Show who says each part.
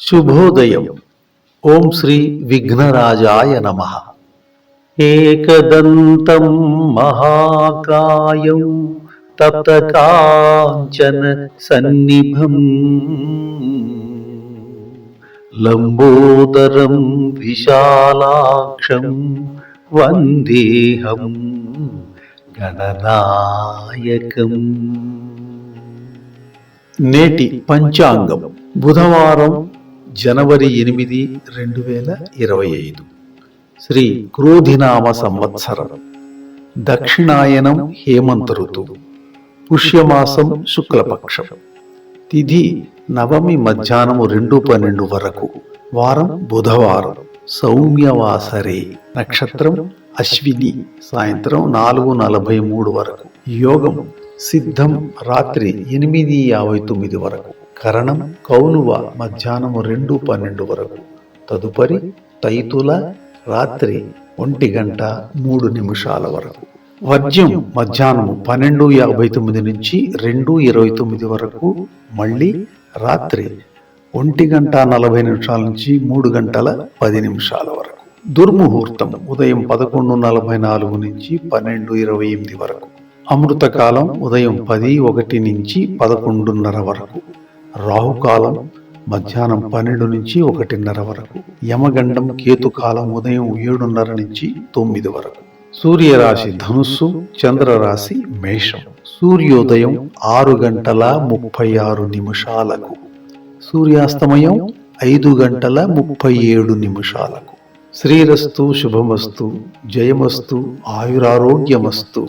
Speaker 1: శుభోదయం. ఓం శ్రీ విఘ్నరాజాయ నమ. ఏకదంతం మహాకాయం తప్తకాంచన సన్నిభం. లంబోదరం విశాలాక్షం వందేహం గణనాయకం. నేటి పంచాంగం. బుధవారం జనవరి ఎనిమిది రెండు వేల ఇరవై ఐదు. శ్రీ క్రోధినామ సంవత్సరం. దక్షిణాయనం హేమంత ఋతువు పుష్యమాసం శుక్లపక్షం. తిథి నవమి మధ్యాహ్నము రెండు పన్నెండు వరకు. వారం బుధవారం. సౌమ్యవాసరే. నక్షత్రం అశ్విని. సాయంత్రం నాలుగు నలభై మూడు వరకు. యోగం సిద్ధం రాత్రి ఎనిమిది యాభై తొమ్మిది వరకు. కరణం కౌనువ మధ్యాహ్నము రెండు పన్నెండు వరకు. తదుపరి తైతుల రాత్రి ఒంటి గంట మూడు నిమిషాల వరకు. వర్జ్యం మధ్యాహ్నం పన్నెండు యాభై తొమ్మిది నుంచి రెండు ఇరవై తొమ్మిది వరకు. మళ్ళీ రాత్రి ఒంటి గంట నలభై నిమిషాల నుంచి మూడు గంటల పది నిమిషాల వరకు. దుర్ముహూర్తం ఉదయం పదకొండు నలభై నాలుగు నుంచి పన్నెండు ఇరవై ఎనిమిది వరకు. అమృతకాలం ఉదయం పది ఒకటి నుంచి పదకొండున్నర వరకు. రాహుకాలం మధ్యాహ్నం పన్నెండు నుంచి ఒకటిన్నర వరకు. యమగండం కేతుకాలం ఉదయం ఏడున్నర నుంచి తొమ్మిది వరకు. సూర్యరాశి ధనుస్సు చంద్రరాశి మేషం. సూర్యోదయం ఆరు గంటల ముప్పై ఆరు నిమిషాలకు. సూర్యాస్తమయం ఐదు గంటల ముప్పై ఏడు నిమిషాలకు. శ్రీరస్తు శుభమస్తు. జయమస్తు. ఆయురారోగ్యమస్తు.